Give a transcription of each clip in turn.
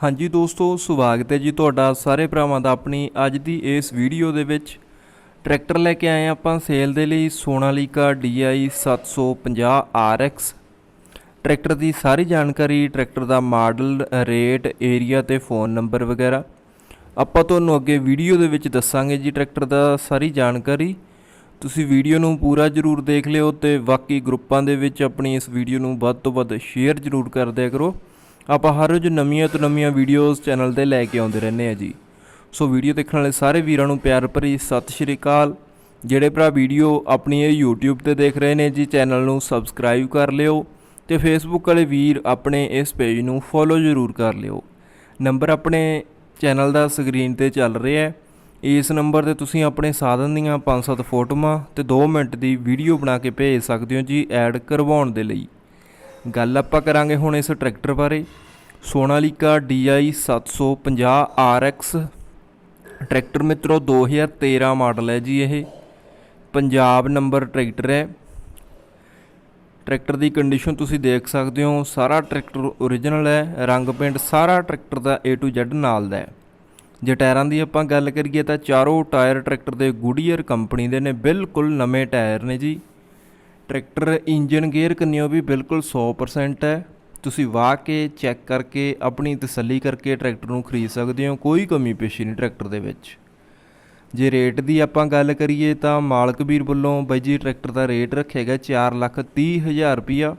ਹਾਂਜੀ ਦੋਸਤੋ, ਸਵਾਗਤ ਹੈ ਜੀ ਤੁਹਾਡਾ ਸਾਰੇ ਭਰਾਵਾਂ ਦਾ ਆਪਣੀ ਅੱਜ ਦੀ ਇਸ ਵੀਡੀਓ ਦੇ ਵਿੱਚ। ਟਰੈਕਟਰ ਲੈ ਕੇ ਆਏ ਹਾਂ ਆਪਾਂ ਸੇਲ ਦੇ ਲਈ ਸੋਨਾਲੀਕਾ DI 750 RX ਟਰੈਕਟਰ ਦੀ ਸਾਰੀ ਜਾਣਕਾਰੀ, ਟਰੈਕਟਰ ਦਾ ਮਾਡਲ, ਰੇਟ, ਏਰੀਆ ਤੇ ਫੋਨ ਨੰਬਰ ਵਗੈਰਾ। ਆਪਾਂ ਤੁਹਾਨੂੰ ਅੱਗੇ ਵੀਡੀਓ ਦੇ ਵਿੱਚ ਦੱਸਾਂਗੇ ਜੀ ਟਰੈਕਟਰ ਦਾ ਸਾਰੀ ਜਾਣਕਾਰੀ। ਤੁਸੀਂ ਵੀਡੀਓ ਨੂੰ ਪੂਰਾ ਜਰੂਰ ਦੇਖ ਲਿਓ ਤੇ ਬਾਕੀ ਗਰੁੱਪਾਂ ਦੇ ਵਿੱਚ ਆਪਣੀ ਇਸ ਵੀਡੀਓ ਨੂੰ ਵੱਧ ਤੋਂ ਵੱਧ ਸ਼ੇਅਰ ਜਰੂਰ ਕਰ ਦਿਆ ਕਰੋ। ਆਪਾਂ ਹਰ ਰੋਜ਼ ਨਵੀਆਂ ਤੋਂ ਨਵੀਆਂ ਵੀਡੀਓਜ਼ ਚੈਨਲ ਤੇ ਲੈ ਕੇ ਆਉਂਦੇ ਰਹਿੰਦੇ ਆ ਜੀ। ਸੋ ਵੀਡੀਓ ਦੇਖਣ ਵਾਲੇ ਸਾਰੇ ਵੀਰਾਂ ਨੂੰ ਪਿਆਰ ਭਰੀ ਸਤਿ ਸ਼੍ਰੀ ਅਕਾਲ। ਜਿਹੜੇ ਭਰਾ ਵੀਡੀਓ ਆਪਣੀ ਇਹ YouTube ਤੇ ਦੇਖ ਰਹੇ ਨੇ ਜੀ ਚੈਨਲ ਨੂੰ ਸਬਸਕ੍ਰਾਈਬ ਕਰ ਲਿਓ ਤੇ Facebook ਵਾਲੇ ਵੀਰ ਆਪਣੇ ਇਸ ਪੇਜ ਨੂੰ ਫੋਲੋ ਜ਼ਰੂਰ ਕਰ ਲਿਓ। ਨੰਬਰ ਆਪਣੇ ਚੈਨਲ ਦਾ ਸਕਰੀਨ ਤੇ ਚੱਲ ਰਿਹਾ ਹੈ। ਇਸ ਨੰਬਰ ਤੇ ਤੁਸੀਂ ਆਪਣੇ ਸਾਧਨ ਦੀਆਂ 5-7 ਫੋਟੋਆਂ ਤੇ 2 ਮਿੰਟ ਦੀ ਵੀਡੀਓ ਬਣਾ ਕੇ ਭੇਜ ਸਕਦੇ ਹੋ ਜੀ ਐਡ ਕਰਵਾਉਣ ਦੇ ਲਈ। ਗੱਲ ਆਪਾਂ ਕਰਾਂਗੇ ਹੁਣ ਇਸ ਟਰੈਕਟਰ ਬਾਰੇ। ਸੋਨਾਲੀਕਾ DI 750 RX ਟਰੈਕਟਰ ਮਿੱਤਰੋ 2013 ਮਾਡਲ ਹੈ ਜੀ ਇਹ। ਪੰਜਾਬ ਨੰਬਰ ਟਰੈਕਟਰ ਹੈ। ਟਰੈਕਟਰ ਦੀ ਕੰਡੀਸ਼ਨ ਤੁਸੀਂ ਦੇਖ ਸਕਦੇ ਹੋ, ਸਾਰਾ ਟਰੈਕਟਰ ਓਰੀਜਨਲ ਹੈ, ਰੰਗ ਪੇਂਟ ਸਾਰਾ ਟਰੈਕਟਰ ਦਾ A to Z ਨਾਲ ਦਾ ਹੈ। ਜੇ ਟਾਇਰਾਂ ਦੀ ਆਪਾਂ ਗੱਲ ਕਰੀਏ ਤਾਂ ਚਾਰੋਂ ਟਾਇਰ ਟਰੈਕਟਰ ਦੇ ਗੁਡੀਅਰ ਕੰਪਨੀ ਦੇ ਨੇ, ਬਿਲਕੁਲ ਨਵੇਂ ਟਾਇਰ ਨੇ ਜੀ। ਟਰੈਕਟਰ ਇੰਜਨ ਗੇਅਰ ਕੰਨਿਓ ਵੀ ਬਿਲਕੁਲ 100% ਹੈ। ਤੁਸੀਂ ਵਾਹ ਕੇ ਚੈੱਕ ਕਰਕੇ ਆਪਣੀ ਤਸੱਲੀ ਕਰਕੇ ਟਰੈਕਟਰ ਨੂੰ ਖਰੀਦ ਸਕਦੇ ਹੋ, ਕੋਈ ਕਮੀ ਪੇਸ਼ੀ ਨਹੀਂ ਟਰੈਕਟਰ ਦੇ ਵਿੱਚ। ਜੇ ਰੇਟ ਦੀ ਆਪਾਂ ਗੱਲ ਕਰੀਏ ਤਾਂ ਮਾਲਕ ਵੀਰ ਵੱਲੋਂ ਬਾਈ ਜੀ ਟਰੈਕਟਰ ਦਾ ਰੇਟ ਰੱਖਿਆ ਗਿਆ 430000 ਰੁਪਿਆ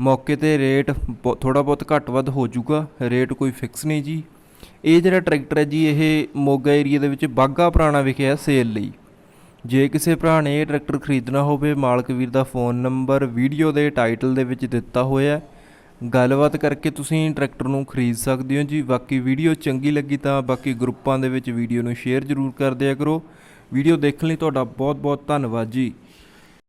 ਮੌਕੇ ਤੇ ਰੇਟ ਥੋੜਾ ਬਹੁਤ ਘੱਟ ਵੱਧ ਹੋ ਜਾਊਗਾ, ਰੇਟ ਕੋਈ ਫਿਕਸ ਨਹੀਂ ਜੀ। ਇਹ ਜਿਹੜਾ ਟਰੈਕਟਰ ਹੈ ਜੀ, ਇਹ ਮੋਗਾ ਏਰੀਆ ਦੇ ਵਿੱਚ ਬਾਗਾ ਪੁਰਾਣਾ ਵਿਖਿਆ ਸੇਲ ਲਈ। ਜੇ ਕਿਸੇ ਭਰਾ ਨੇ ਇਹ ਟਰੈਕਟਰ ਖਰੀਦਣਾ ਹੋਵੇ, ਮਾਲਕ ਵੀਰ ਦਾ ਫੋਨ ਨੰਬਰ ਵੀਡੀਓ ਦੇ ਟਾਈਟਲ ਦੇ ਵਿੱਚ ਦਿੱਤਾ ਹੋਇਆ ਗੱਲਬਾਤ ਕਰਕੇ ਤੁਸੀਂ ਟਰੈਕਟਰ ਨੂੰ ਖਰੀਦ ਸਕਦੇ ਹੋ ਜੀ। ਬਾਕੀ ਵੀਡੀਓ ਚੰਗੀ ਲੱਗੀ ਤਾਂ ਬਾਕੀ ਗਰੁੱਪਾਂ ਦੇ ਵਿੱਚ ਵੀਡੀਓ ਨੂੰ ਸ਼ੇਅਰ ਜ਼ਰੂਰ ਕਰ ਦਿਆ ਕਰੋ। ਵੀਡੀਓ ਦੇਖਣ ਲਈ ਤੁਹਾਡਾ ਬਹੁਤ ਬਹੁਤ ਧੰਨਵਾਦ ਜੀ।